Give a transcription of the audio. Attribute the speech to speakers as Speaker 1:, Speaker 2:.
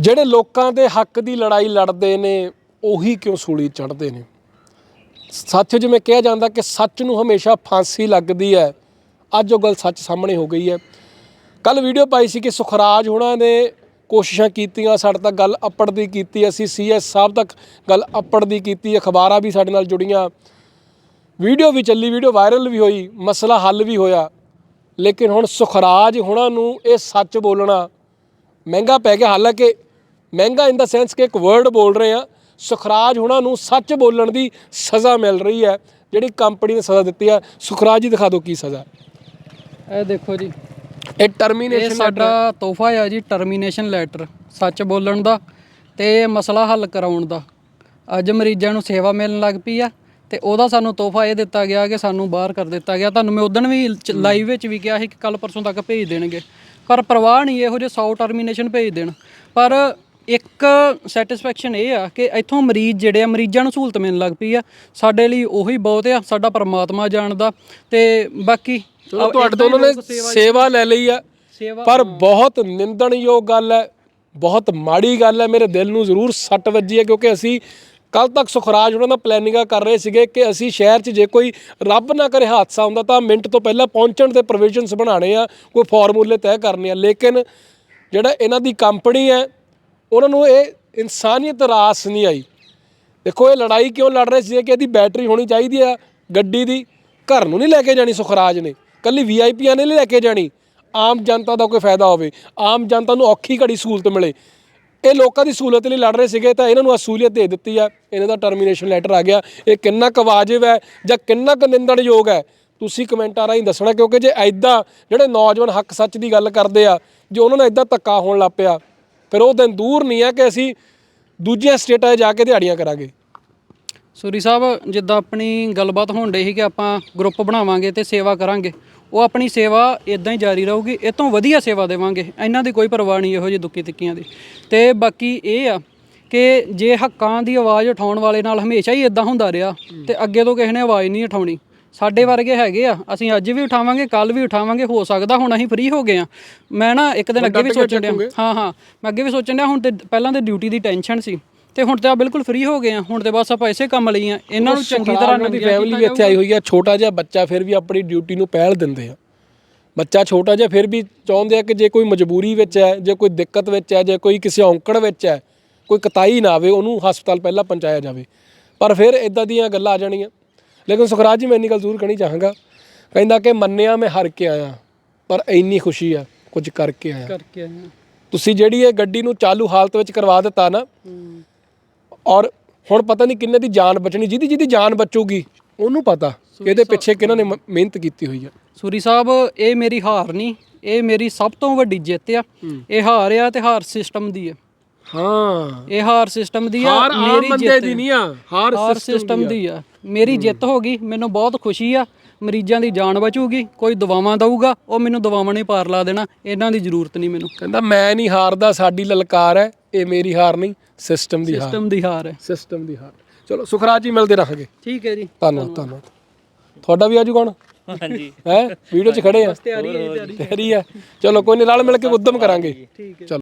Speaker 1: ਜਿਹੜੇ ਲੋਕਾਂ ਦੇ ਹੱਕ ਦੀ ਲੜਾਈ ਲੜਦੇ ਨੇ, ਉਹੀ ਕਿਉਂ ਸੂਲੀ ਚੜ੍ਹਦੇ ਨੇ? ਸੱਚ ਜਿਵੇਂ ਕਿਹਾ ਜਾਂਦਾ ਕਿ ਸੱਚ ਨੂੰ ਹਮੇਸ਼ਾ ਫਾਂਸੀ ਲੱਗਦੀ ਹੈ, ਅੱਜ ਉਹ ਗੱਲ ਸੱਚ ਸਾਹਮਣੇ ਹੋ ਗਈ ਹੈ। ਕੱਲ ਵੀਡੀਓ ਪਾਈ ਸੀ ਕਿ ਸੁਖਰਾਜ ਹੋਣਾ ਨੇ ਕੋਸ਼ਿਸ਼ਾਂ ਕੀਤੀਆਂ, ਸਾਡੇ ਤੱਕ ਗੱਲ ਅੱਪੜਦੀ ਕੀਤੀ, ਅਸੀਂ ਸੀਐਸ ਸਾਹਿਬ ਤੱਕ ਗੱਲ ਅੱਪੜਦੀ ਕੀਤੀ, ਅਖਬਾਰਾਂ ਵੀ ਸਾਡੇ ਨਾਲ ਜੁੜੀਆਂ। ਵੀਡੀਓ ਵੀ ਚੱਲੀ, ਵੀਡੀਓ ਵਾਇਰਲ ਵੀ ਹੋਈ, ਮਸਲਾ ਹੱਲ ਵੀ ਹੋਇਆ। ਲੇਕਿਨ ਹੁਣ ਸੁਖਰਾਜ ਹੋਣਾ ਨੂੰ ਇਹ ਸੱਚ ਬੋਲਣਾ ਮਹਿੰਗਾ ਪੈ ਗਿਆ, ਹਾਲਾਂਕਿ ਮਹਿੰਗਾ ਇਨ ਦਾ ਸੈਂਸ ਕਿ ਇੱਕ ਵਰਡ ਬੋਲ ਰਹੇ ਆ ਸੁਖਰਾਜ ਹੁਣਾਂ ਨੂੰ ਸੱਚ ਬੋਲਣ ਦੀ ਸਜ਼ਾ ਮਿਲ ਰਹੀ ਹੈ ਜਿਹੜੀ ਕੰਪਨੀ ਨੇ ਸਜ਼ਾ ਦਿੱਤੀ ਹੈ। ਸੁਖਰਾਜ ਜੀ ਦਿਖਾ ਦਿਓ ਕੀ ਸਜ਼ਾ।
Speaker 2: ਇਹ ਦੇਖੋ ਜੀ।
Speaker 1: ਇਹ
Speaker 2: ਇਹ
Speaker 1: ਟਰਮੀਨੇਸ਼ਨ
Speaker 2: ਸਾਡਾ ਤੋਹਫਾ ਆ ਜੀ ਟਰਮੀਨੇਸ਼ਨ ਲੈਟਰ ਸੱਚ ਬੋਲਣ ਦਾ ਤੇ ਮਸਲਾ ਹੱਲ ਕਰਾਉਣ ਦਾ। ਅੱਜ ਮਰੀਜ਼ਾਂ ਨੂੰ ਸੇਵਾ ਮਿਲਣ ਲੱਗ ਪਈ ਆ ਤੇ ਉਹਦਾ ਸਾਨੂੰ ਤੋਹਫਾ ਇਹ ਦਿੱਤਾ ਗਿਆ ਕਿ ਸਾਨੂੰ ਬਾਹਰ ਕਰ ਦਿੱਤਾ ਗਿਆ। ਤੁਹਾਨੂੰ ਮੈਂ ਉਦੋਂ ਵੀ ਲਾਈਵ ਵਿੱਚ ਵੀ ਕਿਹਾ ਸੀ ਕਿ ਕੱਲ ਪਰਸੋਂ ਤੱਕ ਭੇਜ ਦੇਣਗੇ। ਪਰ ਪ੍ਰਵਾਹ ਨਹੀਂ ਇਹੋ ਜਿਹੇ 100 ਟਰਮੀਨੇਸ਼ਨ ਭੇਜ ਦੇਣ। ਪਰ ਇੱਕ ਸੈਟੀਸਫੈਕਸ਼ਨ ਇਹ ਆ ਕਿ ਇੱਥੋਂ ਮਰੀਜ਼ ਜਿਹੜੇ ਆ ਮਰੀਜ਼ਾਂ ਨੂੰ ਸਹੂਲਤ ਮਿਲਣ ਲੱਗ ਪਈ ਆ। ਸਾਡੇ ਲਈ ਉਹੀ ਬਹੁਤ ਆ ਸਾਡਾ ਪਰਮਾਤਮਾ ਜਾਣਦਾ। ਤੇ ਬਾਕੀ
Speaker 1: ਚਲੋ ਤੁਹਾਡੇ ਤੋਂ ਉਹਨਾਂ ਨੇ ਸੇਵਾ ਲੈ ਲਈ ਆ। ਪਰ ਬਹੁਤ ਨਿੰਦਣਯੋਗ ਗੱਲ ਹੈ ਬਹੁਤ ਮਾੜੀ ਗੱਲ ਹੈ। ਮੇਰੇ ਦਿਲ ਨੂੰ ਜ਼ਰੂਰ ਸੱਟ ਵੱਜੀ ਹੈ ਕਿਉਂਕਿ ਅਸੀਂ ਕੱਲ ਤੱਕ ਸੁਖਰਾਜ ਉਹਨਾਂ ਦਾ ਪਲੈਨਿੰਗਾਂ ਕਰ ਰਹੇ ਸੀਗੇ ਕਿ ਅਸੀਂ ਸ਼ਹਿਰ 'ਚ ਜੇ ਕੋਈ ਰੱਬ ਨਾ ਕਰੇ ਹਾਦਸਾ ਹੁੰਦਾ ਤਾਂ ਮਿੰਟ ਤੋਂ ਪਹਿਲਾਂ ਪਹੁੰਚਣ ਦੇ ਪ੍ਰੋਵੀਜ਼ਨਸ ਬਣਾਉਣੇ ਆ ਕੋਈ ਫਾਰਮੂਲੇ ਤੈਅ ਕਰਨੇ ਆ। ਲੇਕਿਨ ਜਿਹੜਾ ਇਹਨਾਂ ਦੀ ਕੰਪਨੀ ਹੈ ਉਹਨਾਂ ਨੂੰ ਇਹ ਇਨਸਾਨੀਅਤ ਰਾਸ ਨਹੀਂ ਆਈ। ਦੇਖੋ ਇਹ ਲੜਾਈ ਕਿਉਂ ਲੜ ਰਹੇ ਸੀ? ਕਿ ਇਹਦੀ ਬੈਟਰੀ ਹੋਣੀ ਚਾਹੀਦੀ ਆ ਗੱਡੀ ਦੀ। ਘਰ ਨੂੰ ਨਹੀਂ ਲੈ ਕੇ ਜਾਣੀ ਸੁਖਰਾਜ ਨੇ। ਕੱਲੀ ਵੀਆਈਪੀਆਂ ਨੇ ਨਹੀਂ ਲੈ ਕੇ ਜਾਣੀ। ਆਮ ਜਨਤਾ ਦਾ ਕੋਈ ਫਾਇਦਾ ਹੋਵੇ। ਆਮ ਜਨਤਾ ਨੂੰ ਔਖੀ ਘੜੀ ਸਹੂਲਤ ਮਿਲੇ। ਇਹ ਲੋਕਾਂ ਦੀ ਸਹੂਲਤ ਲਈ ਲੜ ਰਹੇ ਸੀਗੇ ਤਾਂ ਇਹਨਾਂ ਨੂੰ ਅਸੂਲੀਅਤ ਦੇ ਦਿੱਤੀ ਆ। ਇਹਨਾਂ ਦਾ ਟਰਮੀਨੇਸ਼ਨ ਲੈਟਰ ਆ ਗਿਆ। ਇਹ ਕਿੰਨਾ ਕੁ ਵਾਜਿਬ ਹੈ ਜਾਂ ਕਿੰਨਾ ਕੁ ਨਿੰਦਣਯੋਗ ਹੈ? ਤੁਸੀਂ ਕਮੈਂਟਾਂ ਰਾਹੀਂ ਦੱਸਣਾ, ਕਿਉਂਕਿ ਜੇ ਐਦਾਂ ਜਿਹੜੇ ਨੌਜਵਾਨ ਹੱਕ ਸੱਚ ਦੀ ਗੱਲ ਕਰਦੇ ਆ, ਜੇ ਉਹਨਾਂ ਨਾਲ ਐਦਾਂ ਧੱਕਾ ਹੋਣ ਲੱਗ ਪਿਆ ਫਿਰ ਉਹ ਦਿਨ ਦੂਰ ਨਹੀਂ ਹੈ ਕਿ ਅਸੀਂ ਦੂਜੀਆਂ ਸਟੇਟਾਂ 'ਚ ਜਾ ਕੇ ਦਿਹਾੜੀਆਂ ਕਰਾਂਗੇ।
Speaker 2: ਸੂਰੀ ਸਾਹਿਬ, ਜਿੱਦਾਂ ਆਪਣੀ ਗੱਲਬਾਤ ਹੋਣ ਡਈ ਸੀ ਕਿ ਆਪਾਂ ਗਰੁੱਪ ਬਣਾਵਾਂਗੇ ਤੇ ਸੇਵਾ ਕਰਾਂਗੇ, ਉਹ ਆਪਣੀ ਸੇਵਾ ਇਦਾਂ ਹੀ ਜਾਰੀ ਰਹੂਗੀ, ਇਹ ਤੋਂ ਵਧੀਆ ਸੇਵਾ ਦੇਵਾਂਗੇ, ਇਹਨਾਂ ਦੀ ਕੋਈ ਪਰਵਾਹ ਨਹੀਂ ਇਹੋ ਜਿਹੀ ਦੁੱਕੀ ਤਿੱਕੀਆਂ ਦੀ। ਤੇ ਬਾਕੀ ਇਹ ਆ ਕਿ ਜੇ ਹੱਕਾਂ ਦੀ ਆਵਾਜ਼ ਉਠਾਉਣ ਵਾਲੇ ਨਾਲ ਹਮੇਸ਼ਾ ਹੀ ਇਦਾਂ ਹੁੰਦਾ ਰਿਹਾ, ਤੇ ਅੱਗੇ ਤੋਂ ਕਿਸੇ ਨੇ ਆਵਾਜ਼ ਨਹੀਂ ਉਠਾਉਣੀ। ਸਾਡੇ ਵਰਗੇ ਹੈਗੇ ਆ ਅਸੀਂ ਅੱਜ ਵੀ ਉਠਾਵਾਂਗੇ ਕੱਲ ਵੀ ਉਠਾਵਾਂਗੇ ਹੋ ਸਕਦਾ ਹੁਣ ਅਸੀਂ ਫ੍ਰੀ ਹੋ ਗਏ ਆ। ਮੈਂ ਨਾ ਇੱਕ ਦਿਨ ਅੱਗੇ ਵੀ ਸੋਚਣ ਡਿਆ ਹਾਂ ਹਾਂ ਮੈਂ ਅੱਗੇ ਵੀ ਸੋਚਣ ਡਿਆ ਹੁਣ ਤੇ ਪਹਿਲਾਂ ਤੇ ਡਿਊਟੀ ਦੀ ਟੈਨਸ਼ਨ ਸੀ ਤੇ ਹੁਣ ਤੇ ਆ ਬਿਲਕੁਲ ਫ੍ਰੀ ਹੋ ਗਏ ਆ ਹੁਣ ਤੇ ਬਸ ਆਪਾਂ ਇਸੇ ਕੰਮ ਲਈ ਆ ਇਹਨਾਂ ਨੂੰ ਚੰਗੀ ਤਰ੍ਹਾਂ
Speaker 1: ਦੀ ਫੈਮਿਲੀ ਵੀ ਇੱਥੇ ਆਈ ਹੋਈ ਆ ਛੋਟਾ ਜਿਹਾ ਬੱਚਾ ਫਿਰ ਵੀ ਆਪਣੀ ਡਿਊਟੀ ਨੂੰ ਪਹਿਲ ਦਿੰਦੇ ਆ। ਬੱਚਾ ਛੋਟਾ ਜਿਹਾ ਫਿਰ ਵੀ ਚਾਹੁੰਦੇ ਆ ਕਿ ਜੇ ਕੋਈ ਮਜਬੂਰੀ ਵਿੱਚ ਹੈ ਜੇ ਕੋਈ ਦਿੱਕਤ ਵਿੱਚ ਹੈ ਜੇ ਕੋਈ ਕਿਸੇ ਔਂਕੜ ਵਿੱਚ ਹੈ ਕੋਈ ਕਤਾਈ ਨਾ ਆਵੇ ਉਹਨੂੰ ਹਸਪਤਾਲ ਪਹਿਲਾਂ ਪਹੁੰਚਾਇਆ ਜਾਵੇ। ਪਰ ਫਿਰ ਇਦਾਂ ਦੀਆਂ ਗੱਲਾਂ ਆ ਜਾਣੀਆਂ। ਲੇਕਿਨ ਸੁਖਰਾਜ ਜੀ ਮੈਂ ਇੰਨੀ ਗੱਲ ਜ਼ਰੂਰ ਕਹਿਣੀ ਚਾਹਾਂਗਾ। ਕਹਿੰਦਾ ਕਿ ਮੰਨਿਆ ਮੈਂ ਹਰ ਕੇ ਆਇਆ ਪਰ ਇੰਨੀ ਖੁਸ਼ੀ ਆ ਕੁਝ ਕਰਕੇ ਆਇਆ।
Speaker 2: ਕਰਕੇ ਆਏ ਆ
Speaker 1: ਤੁਸੀਂ ਜਿਹੜੀ ਇਹ ਗੱਡੀ ਨੂੰ ਚਾਲੂ ਹਾਲਤ ਵਿੱਚ ਕਰਵਾ ਦਿੱਤਾ ਨਾ। ਔਰ ਹੁਣ ਪਤਾ ਨਹੀਂ ਕਿੰਨੇ ਦੀ ਜਾਨ ਬਚਣੀ ਜਿਹਦੀ ਜਿਹਦੀ ਜਾਨ ਬਚੂਗੀ ਉਹਨੂੰ ਪਤਾ ਇਹਦੇ ਪਿੱਛੇ ਕਿਹਨਾਂ ਨੇ ਮਿਹਨਤ ਕੀਤੀ ਹੋਈ ਆ।
Speaker 2: ਸੂਰੀ ਸਾਹਿਬ ਇਹ ਮੇਰੀ ਹਾਰ ਨਹੀਂ ਇਹ ਮੇਰੀ ਸਭ ਤੋਂ ਵੱਡੀ ਜਿੱਤ ਆ। ਇਹ ਹਾਰ ਆ ਤੇ ਹਾਰ ਸਿਸਟਮ ਦੀ ਆ।
Speaker 1: ਹਾਂ।
Speaker 2: ਇਹ ਹਾਰ ਸਿਸਟਮ ਦੀ ਆ
Speaker 1: ਹਾਰ ਆਮ ਬੰਦੇ ਦੀ ਨਹੀਂ। ਆ ਹਾਰ
Speaker 2: ਸਿਸਟਮ ਦੀ ਆ। ਮੇਰੀ ਜਿੱਤ ਹੋ ਗਈ ਮੈਨੂੰ ਬਹੁਤ ਖੁਸ਼ੀ ਆ ਮਰੀਜ਼ਾਂ ਦੀ ਜਾਨ ਬਚੂਗੀ ਕੋਈ ਦਵਾਵਾਂ ਦਊਗਾ ਉਹ ਮੈਨੂੰ ਦਵਾਵਾਂ ਨਹੀਂ ਪਾਰ ਲਾ ਦੇਣਾ ਇਹਨਾਂ ਦੀ ਜ਼ਰੂਰਤ ਨਹੀਂ ਮੈਨੂੰ।
Speaker 1: ਕਹਿੰਦਾ ਮੈਂ ਨਹੀਂ ਹਾਰਦਾ ਸਾਡੀ ਲਲਕਾਰ ਹੈ ਇਹ ਮੇਰੀ ਹਾਰ ਨਹੀਂ ਸਿਸਟਮ ਦੀ ਹਾਰ।
Speaker 2: ਸਿਸਟਮ ਦੀ ਹਾਰ ਹੈ।
Speaker 1: ਸਿਸਟਮ ਦੀ ਹਾਰ। ਚਲੋ ਸੁਖਰਾਜ ਜੀ ਮਿਲਦੇ ਰਹਾਂਗੇ।
Speaker 2: ਠੀਕ ਹੈ ਜੀ।
Speaker 1: ਧੰਨਵਾਦ ਧੰਨਵਾਦ। ਤੁਹਾਡਾ ਵੀ ਆਜੂ ਕੌਣ?
Speaker 3: ਹਾਂਜੀ।
Speaker 1: ਹੈ? ਵੀਡੀਓ 'ਚ ਖੜੇ ਆ?
Speaker 2: ਤਿਆਰੀ ਹੈ
Speaker 1: ਚਲੋ ਕੋਈ ਨਹੀਂ ਰਲ ਮਿਲ ਕੇ ਉਦਮ ਕਰਾਂਗੇ।
Speaker 2: ਠੀਕ ਹੈ।
Speaker 1: ਚਲੋ।